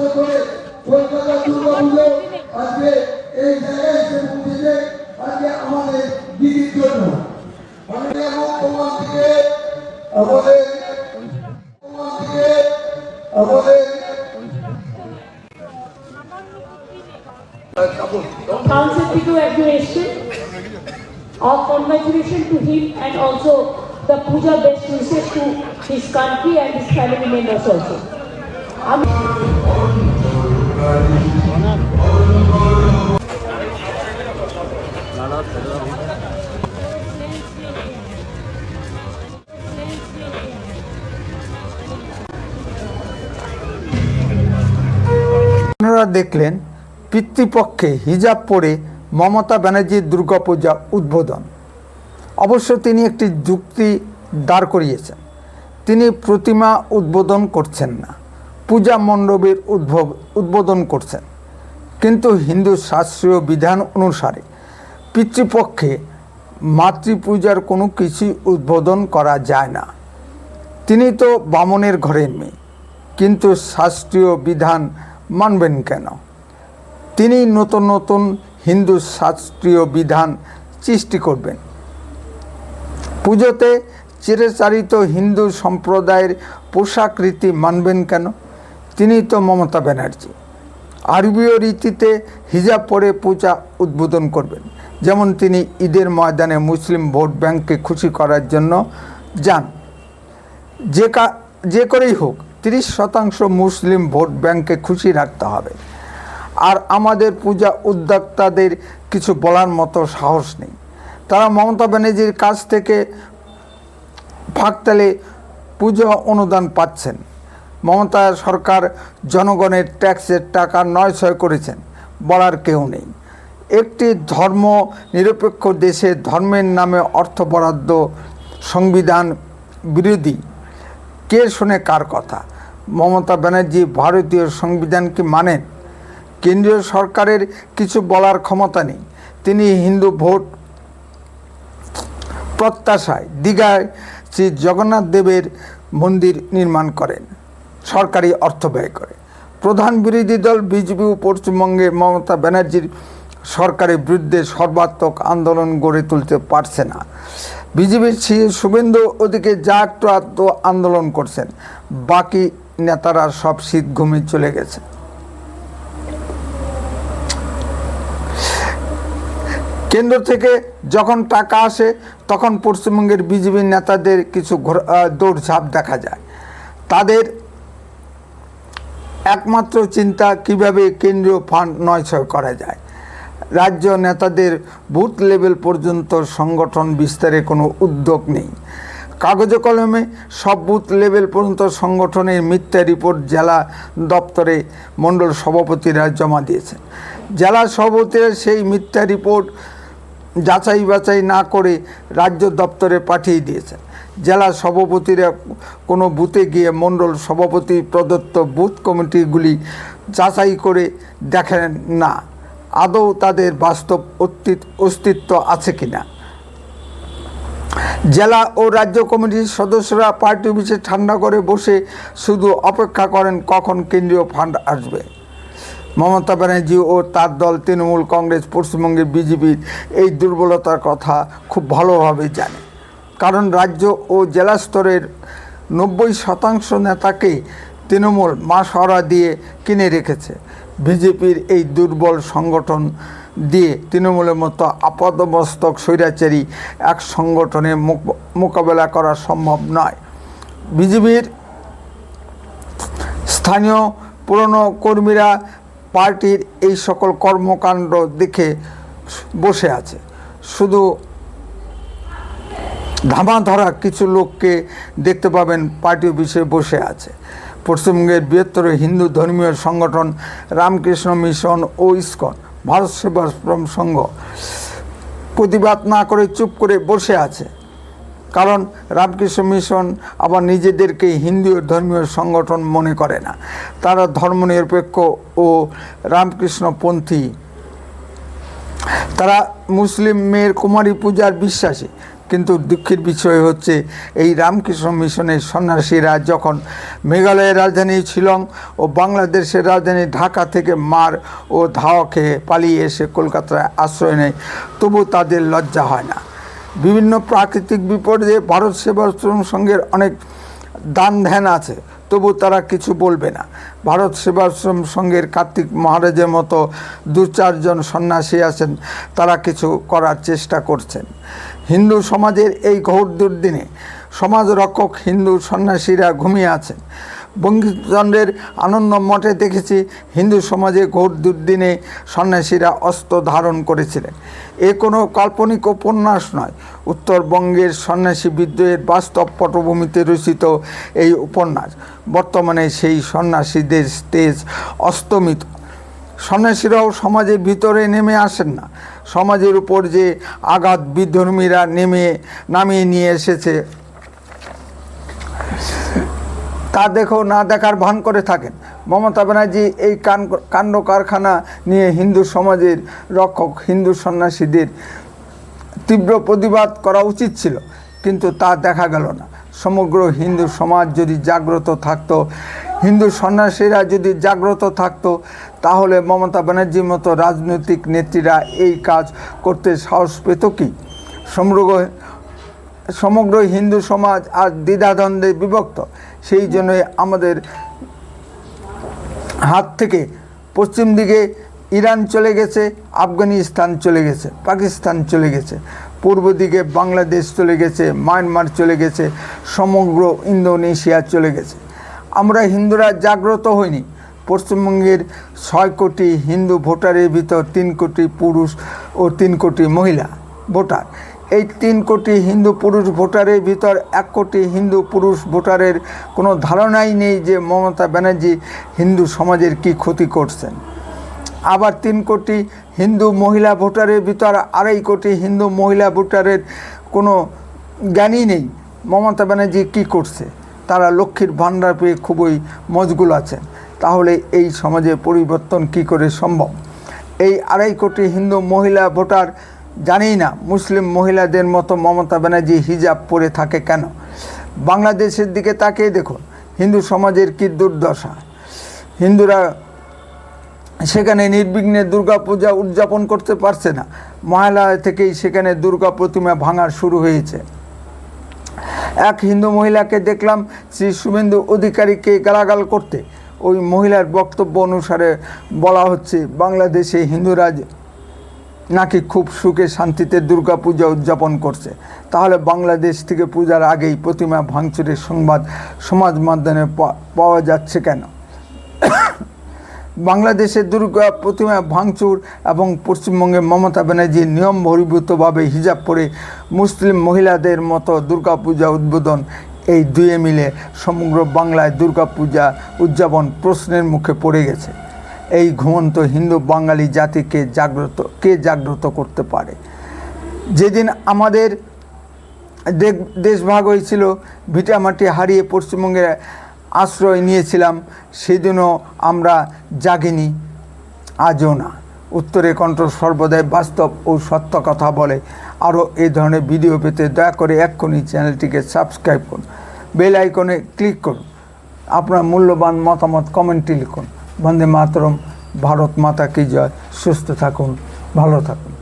বছর ধরে কলকাতা দুর্গা আজকে এই জায়গায় এসে পৌঁছেছে আজকে আমাদের দিদির জন্য to him and also the puja best wishes to his country and his family members also. আপনারা দেখলেন পিতৃপক্ষে হিজাব পরে মমতা ব্যানার্জির দুর্গাপূজা উদ্বোধন। অবশ্য তিনি একটি যুক্তি দাঁড় করিয়েছেন। তিনি প্রতিমা উদ্বোধন করছেন না। পূজা মণ্ডপের উদ্ভব, উদ্বোধন করছেন। কিন্তু হিন্দু শাস্ত্রীয় বিধান অনুসারে পিতৃপক্ষে মাতৃপূজার কোনো কিছুই উদ্বোধন করা যায় না। তিনি তো বামনের ঘরের মেয়ে, কিন্তু শাস্ত্রীয় বিধান মানবেন কেন? তিনি নতুন নতুন হিন্দু শাস্ত্রীয় বিধান সৃষ্টি করবেন। পুজোতে চিরাচারিত হিন্দু সম্প্রদায়ের পোশাক রীতি মানবেন কেন? তিনি তো মমতা ব্যানার্জি। আরবীয় রীতিতে হিজাব পরে পূজা উদ্বোধন করবেন। যেমন তিনি ঈদের ময়দানে মুসলিম ভোট ব্যাংককে খুশি করার জন্য যান। যে যে করেই হোক, তিরিশ শতাংশ মুসলিম ভোট ব্যাংককে খুশি রাখতে হবে। আর আমাদের পূজা উদ্যোক্তাদের কিছু বলার মতো সাহস নেই। তারা মমতা ব্যানার্জির কাছ থেকে ফাঁকতালে পুজো অনুদান পাচ্ছেন। মমতা সরকার জনগণের ট্যাক্সের টাকা নয় ছয় করেছেন, বলার কেউ নেই। একটি ধর্ম নিরপেক্ষ দেশে ধর্মের নামে অর্থ বরাদ্দ সংবিধান বিরোধী, কে শোনে কার কথা? মমতা ব্যানার্জি ভারতীয় সংবিধান কি মানেন? কেন্দ্রীয় সরকারের কিছু বলার ক্ষমতা নেই। তিনি হিন্দু ভোট প্রত্যাশায় দীঘায় শ্রী জগন্নাথ দেবের মন্দির নির্মাণ করেন। সরকারি অর্থ ব্যয় করে। প্রধান বিরোধী দল বিজেপি পশ্চিমবঙ্গে মমতা ব্যানার্জির সরকারের বিরুদ্ধে সর্বাত্মক আন্দোলন গড়ে তুলতে পারছে না। বিজেপির শ্রী শুভেন্দু ওদিকে যা একটু আত্ম আন্দোলন করছেন। বাকি নেতারা সব শীত ঘুমে চলে গেছে। কেন্দ্র থেকে যখন টাকা আসে, তখন পশ্চিমবঙ্গের বিজেপি নেতাদের কিছু দৌড়ঝাঁপ দেখা যায়। তাদের একমাত্র চিন্তা কীভাবে কেন্দ্রীয় ফান্ড নয়ছয় করা যায়। রাজ্য নেতাদের বুথ লেভেল পর্যন্ত সংগঠন বিস্তারে কোনো উদ্যোগ নেই। কাগজে কলমে সব বুথ লেভেল পর্যন্ত সংগঠনের মিথ্যা রিপোর্ট জেলা দপ্তরে মণ্ডল সভাপতিরা জমা দিয়েছেন। জেলা সভাপতিরা সেই মিথ্যা রিপোর্ট যাচাই বাছাই না করে রাজ্য দপ্তরে পাঠিয়ে দিয়েছেন। জেলা সভাপতিরা কোনো বুথে গিয়ে মণ্ডল সভাপতি প্রদত্ত বুথ কমিটিগুলি যাচাই করে দেখেন না। আদৌ তাদের বাস্তব অস্তিত্ব আছে কিনা? জেলা ও রাজ্য কমিটির সদস্যরা পার্টি অফিসে ঠান্ডা করে বসে শুধু অপেক্ষা করেন কখন কেন্দ্রীয় ফান্ড আসবে। মমতা ব্যানার্জি ও তার দল তৃণমূল কংগ্রেস, পশ্চিমবঙ্গের বিজেপির এই দুর্বলতার কথা খুব ভালোভাবে জানে। কারণ রাজ্য ও জেলা স্তরের নব্বই শতাংশ নেতাকে তৃণমূল মাসহরা দিয়ে কিনে রেখেছে। বিজেপির এই দুর্বল সংগঠন দিয়ে তৃণমূলের মতো আপাদমস্তক স্বৈরাচারী এক সংগঠনে মোকাবেলা করা সম্ভব নয়। বিজেপির স্থানীয় পুরনো কর্মীরা পার্টির এই সকল কর্মকাণ্ড দেখে বসে আছে। শুধু ধামা ধরা কিছু লোককে দেখতে পাবেন পার্টি অফিসে বসে আছে। পশ্চিমবঙ্গের বৃহত্তর হিন্দু ধর্মীয় সংগঠন রামকৃষ্ণ মিশন ও ইস্কন, ভারত সেবাশ্রম সংঘ, প্রতিবাদ না করে চুপ করে বসে আছে। কারণ রামকৃষ্ণ মিশন আবার নিজেদেরকে হিন্দু ধর্মীয় সংগঠন মনে করে না। তারা ধর্মনিরপেক্ষ ও রামকৃষ্ণপন্থী। তারা মুসলিম মেয়ের কুমারী পূজার বিশ্বাসী। কিন্তু দুঃখের বিষয় হচ্ছে, এই রামকৃষ্ণ মিশনের সন্ন্যাসীরা যখন মেঘালয়ের রাজধানী শিলং ও বাংলাদেশের রাজধানী ঢাকা থেকে মার ও ধাওয়া খেয়ে পালিয়ে এসে কলকাতায় আশ্রয় নেয় তবু তাদের লজ্জা হয় না। বিভিন্ন প্রাকৃতিক বিপর্যয়ে ভারত সেবাশ্রম সংঘের অনেক দান ধ্যান আছে তবু তারা কিছু বলবে না। ভারত সেবাশ্রম সংঘের কার্তিক মহারাজের মতো দু চারজন সন্ন্যাসী আছেন, তারা কিছু করার চেষ্টা করছেন। হিন্দু সমাজের এই ঘোর দুর্দিনে সমাজ রক্ষক হিন্দু সন্ন্যাসীরা ঘুমিয়ে আছেন। বঙ্কিমচন্দ্রের আনন্দ মঠে দেখেছি হিন্দু সমাজে ঘোর দুর্দিনে সন্ন্যাসীরা অস্ত্র ধারণ করেছিলেন। এ কোনো কাল্পনিক উপন্যাস নয়। উত্তরবঙ্গের সন্ন্যাসী বিদ্রোহের বাস্তব পটভূমিতে রচিত এই উপন্যাস। বর্তমানে সেই সন্ন্যাসীদের স্টেজ অস্তমিত। সন্ন্যাসীরাও সমাজের ভিতরে নেমে আসেন না। সমাজের উপর যে আঘাত বিধর্মীরা নেমে নামিয়ে নিয়ে এসেছে, তা দেখো না দেখার ভান করে থাকেন। মমতা ব্যানার্জি এই কান কাণ্ড কারখানা নিয়ে হিন্দু সমাজের রক্ষক, হিন্দু সন্ন্যাসীদের তীব্র প্রতিবাদ করা উচিত ছিল, কিন্তু তা দেখা গেল না। সমগ্র হিন্দু সমাজ যদি জাগ্রত থাকতো হিন্দু সন্ন্যাসীরা যদি জাগ্রত থাকতো, তাহলে মমতা ব্যানার্জির মতো রাজনৈতিক নেত্রীরা এই কাজ করতে সাহস পেত কি? সমগ্র সমগ্র হিন্দু সমাজ আর দ্বিধাদ্বন্দ্বে বিভক্ত। সেই জন্যই আমাদের হাত থেকে পশ্চিম দিকে ইরান চলে গেছে, আফগানিস্তান চলে গেছে, পাকিস্তান চলে গেছে, পূর্ব দিকে বাংলাদেশ চলে গেছে, মায়ানমার চলে গেছে, সমগ্র ইন্দোনেশিয়া চলে গেছে। আমরা হিন্দুরা জাগ্রত হইনি। পশ্চিমবঙ্গের ছয় কোটি হিন্দু ভোটারের ভিতর তিন কোটি পুরুষ ও তিন কোটি মহিলা ভোটার। এই তিন কোটি হিন্দু পুরুষ ভোটারের ভিতর এক কোটি হিন্দু পুরুষ ভোটারের কোনো ধারণাই নেই যে মমতা ব্যানার্জি হিন্দু সমাজের কি ক্ষতি করছেন। আবার তিন কোটি হিন্দু মহিলা ভোটারের ভিতর আড়াই কোটি হিন্দু মহিলা ভোটারের কোনো জ্ঞানই নেই মমতা ব্যানার্জি কী করছে। তারা লক্ষ্মীর ভাণ্ডার পেয়ে খুবই মজগুল আছেন। তাহলে এই সমাজে পরিবর্তন কি করে সম্ভব? এই আড়াই কোটি হিন্দু মহিলা ভোটার জানেই না মুসলিম মহিলাদের মতো মমতা ব্যানার্জি হিজাব পরে থাকে কেন? বাংলাদেশের দিকে তাকিয়ে দেখুন, হিন্দু সমাজের কী দুর্দশা? হিন্দুরা সেখানে নির্বিঘ্নে দুর্গাপূজা উদযাপন করতে পারছে না। মহালয়া থেকেই সেখানে দুর্গা প্রতিমা ভাঙার শুরু হয়েছে। এক হিন্দু মহিলাকে দেখলাম, শ্রী শুভেন্দু অধিকারীকে গালাগাল করতে। ওই মহিলার বক্তব্য অনুসারে বলা হচ্ছে, বাংলাদেশে হিন্দুরা নাকি খুব সুখে শান্তিতে দুর্গা পূজা উদযাপন করছে। তাহলে বাংলাদেশ থেকে পূজার আগেই প্রতিমা ভাঙচুরের সংবাদ সমাজ মাধ্যমে পাওয়া যাচ্ছে কেন? বাংলাদেশের দুর্গা প্রতিমা ভাঙচুর এবং পশ্চিমবঙ্গে মমতা ব্যানার্জির নিয়ম বহির্ভূতভাবে হিজাব পরে মুসলিম মহিলাদের মতো দুর্গাপূজা উদ্বোধন এই দুয়ে মিলে সমগ্র বাংলায় দুর্গাপূজা উদযাপন প্রশ্নের মুখে পড়ে গেছে। এই ঘুমন্ত হিন্দু বাঙালি জাতিকে জাগ্রত, কে জাগ্রত করতে পারে? যেদিন আমাদের দেখ- দেশভাগ হয়েছিল, ভিটামাটি হারিয়ে পশ্চিমবঙ্গে আশ্রয় নিয়েছিলাম, সেদিনও আমরা জাগিনি। আজও না। উত্তরে কণ্ঠ সর্বদাই বাস্তব ও সত্য কথা বলে। আরও এই ধরনের ভিডিও পেতে দয়া করে এক্ষুনি চ্যানেলটিকে সাবস্ক্রাইব করুন। বেল আইকনে ক্লিক করুন। আপনার মূল্যবান মতামত কমেন্টে লিখুন। বন্দে মাতরম। ভারত মাতা কি জয়। সুস্থ থাকুন। ভালো থাকুন।